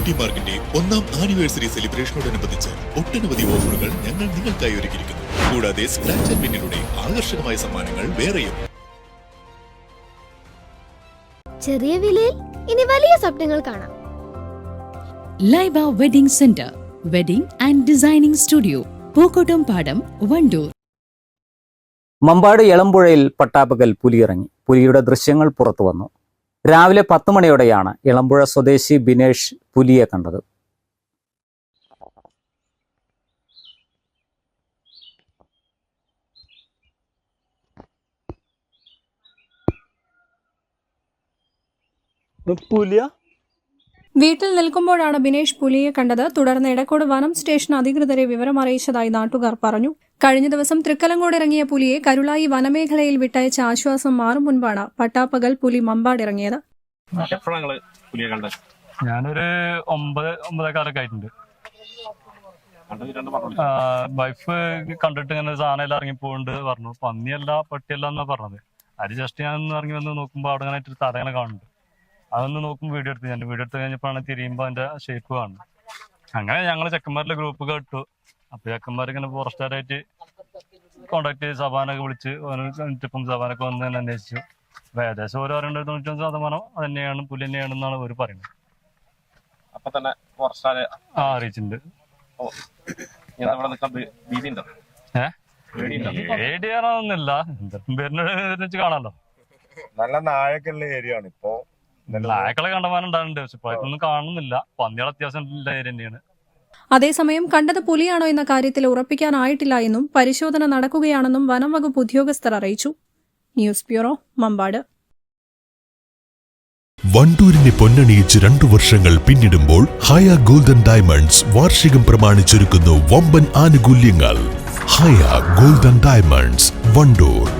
Beauty മാർക്കിന്റെ ഒന്നാം anniversary സെലിബ്രേഷനോടനുബന്ധിച്ച് ഒട്ടനവധി ഓഫറുകൾ ഞങ്ങൾ നിങ്ങൾക്കായി ഒരുക്കിയിരിക്കുന്നു. കൂടാതെ സ്ക്രാച്ച് ആൻഡ് വിന്നിലൂടെ ആകർഷകമായ സമ്മാനങ്ങൾ വേറെയും. ചെറിയ വിലയിൽ ഇനി വലിയ സ്വപ്നങ്ങൾ കാണാം. Laiba wedding centre wedding and designing studio Pookkottumpadam Wandoor. Mampad എളമ്പുഴയിൽ പട്ടാപ്പകൽ പുലിയിറങ്ങി. പുലിയുടെ ദൃശ്യങ്ങൾ പുറത്തു വന്നു രാവിലെ പത്ത് മണിയോടെയാണ് ഇളമ്പുഴ സ്വദേശി ബിനേഷ് പുലിയെ കണ്ടത്. പുലിയ? വീട്ടിൽ നിൽക്കുമ്പോഴാണ് ബിനേഷ് പുലിയെ കണ്ടത്. തുടർന്ന് എടക്കോട് വനം സ്റ്റേഷൻ അധികൃതരെ വിവരം അറിയിച്ചതായി നാട്ടുകാർ പറഞ്ഞു. കഴിഞ്ഞ ദിവസം തൃക്കലങ്കോട് ഇറങ്ങിയ പുലിയെ കരുളായി വനമേഖലയിൽ വിട്ടയച്ച ആശ്വാസം മാറും മുൻപാണ് പട്ടാപ്പകൽ പുലി മമ്പാടിറങ്ങിയത്. ഞാനൊരു ഒമ്പത് ഒമ്പതേക്കാലൊക്കെ ആയിട്ടുണ്ട്. വൈഫ് കണ്ടിട്ട് ഇങ്ങനെ സാധനം എല്ലാം ഇറങ്ങി പോകുന്നുണ്ട് പറഞ്ഞു. പന്നിയല്ല പട്ടിയല്ല എന്നാ പറഞ്ഞത്. അത് ജസ്റ്റ് ഞാൻ ഇറങ്ങി വന്ന് നോക്കുമ്പോ അവിടെ ഇങ്ങനെ ഒരു തടയണ കാണുന്നുണ്ട്. അതൊന്ന് നോക്കുമ്പോൾ വീഡിയോ എടുത്ത് ഞാൻ. വീഡിയോ എടുത്ത് കഴിഞ്ഞപ്പോഴാണ് തിരിയുമ്പോൾ അതിന്റെ ഷേപ്പ് കാണുന്നത്. അങ്ങനെ ഞങ്ങൾ ചെക്കന്മാരുടെ ഗ്രൂപ്പ് കേട്ടു അപ്പൊ ചെക്കന്മാർ ഇങ്ങനെ ഫോറസ്റ്റുകാരായിട്ട് കോണ്ടാക്ട് ചെയ്ത് സഭാനൊക്കെ വിളിച്ച് ഇപ്പം സഭാനൊക്കെ വന്ന് തന്നെ അന്വേഷിച്ചു. അപ്പൊ ഏകദേശം ഓരോ അറിയേണ്ടത് തൊണ്ണൂറ്റി ഒന്ന് ശതമാനം അത് തന്നെയാണ് പുലി തന്നെയാണെന്നാണ് അവർ പറയുന്നത്. അപ്പൊ തന്നെ ഫോറസ്റ്റാര് ആ അറിയിച്ചിട്ടുണ്ട്. വെച്ച് കാണാലോ. നല്ല നായക്കുള്ള ഏരിയ ആണ് ഇപ്പൊ. നായക്കളെ കണ്ടമാനം ഉണ്ടാകുന്നുണ്ട് പക്ഷെ ഇപ്പൊ ഒന്നും കാണുന്നില്ല. പന്നികൾ അത്യാവശ്യം ഉള്ള ഏരിയ തന്നെയാണ്. അതേസമയം കണ്ടത് പുലിയാണോ എന്ന കാര്യത്തിൽ ഉറപ്പിക്കാനായിട്ടില്ല എന്നും പരിശോധന നടക്കുകയാണെന്നും വനം വകുപ്പ് ഉദ്യോഗസ്ഥർ അറിയിച്ചു. News bureau Mampad. വണ്ടൂരിനെ പൊന്നണിയിച്ച് രണ്ടു വർഷങ്ങൾ പിന്നിടുമ്പോൾ ഹയ ഗോൾഡൻ ഡയമണ്ട്സ് വാർഷികം പ്രമാണിച്ചൊരുക്കുന്നു വമ്പൻ ആനുകൂല്യങ്ങൾ. Haya golden diamonds Wandoor.